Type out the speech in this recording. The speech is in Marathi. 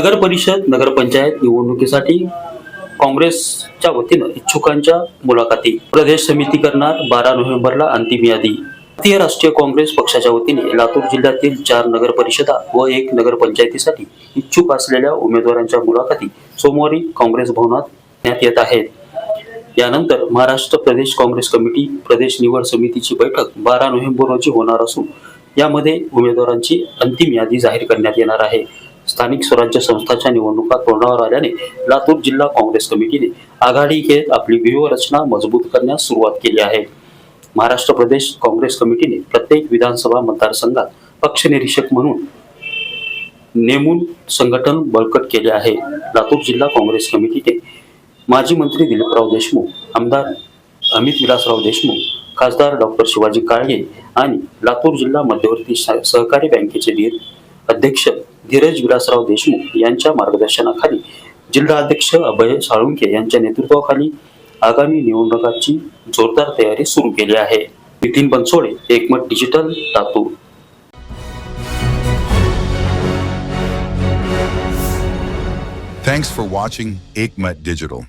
नगर परिषद नगरपंचायत निवडणुकीसाठी काँग्रेसच्या वतीनं इच्छुकांच्या मुलाखती. प्रदेश समिती करणार बारा नोव्हेंबरला अंतिम यादी. भारतीय राष्ट्रीय काँग्रेस पक्षाच्या वतीने लातूर जिल्ह्यातील चार नगर परिषदा व एक नगरपंचायतीसाठी इच्छुक असलेल्या उमेदवारांच्या मुलाखती सोमवारी काँग्रेस भवनात घेण्यात येत आहेत. यानंतर महाराष्ट्र प्रदेश काँग्रेस कमिटी प्रदेश निवड समितीची बैठक बारा नोव्हेंबर रोजी होणार असून यामध्ये उमेदवारांची अंतिम यादी जाहीर करण्यात येणार आहे. स्थानिक स्वराज्य संस्थांच्या निवडणुका तोंडावर आल्याने लातूर जिल्हा काँग्रेस कमिटीने आघाडी घेत आपली व्यूहरचना मजबूत करण्यास सुरुवात केली आहे. महाराष्ट्र प्रदेश काँग्रेस कमिटीने प्रत्येक विधानसभा मतदारसंघात पक्षनिरीक्षक म्हणून नेमून संघटन बळकट केले आहे. लातूर जिल्हा काँग्रेस कमिटीने माजी मंत्री दिलीपराव देशमुख आमदार अमित विलासराव देशमुख खासदार डॉक्टर शिवाजी काळगे आणि लातूर जिल्हा मध्यवर्ती सहकारी बँकेचे अध्यक्ष धीरज विलासराव देशमुख यांच्या मार्गदर्शनाखाली जिल्हाध्यक्ष अभय साळुंके यांच्या नेतृत्वाखाली आगामी निवडणुकांची जोरदार तयारी सुरू केली आहे Nitin Bansode Ekmat digital Latur Thanks for watching Aikmat Digital.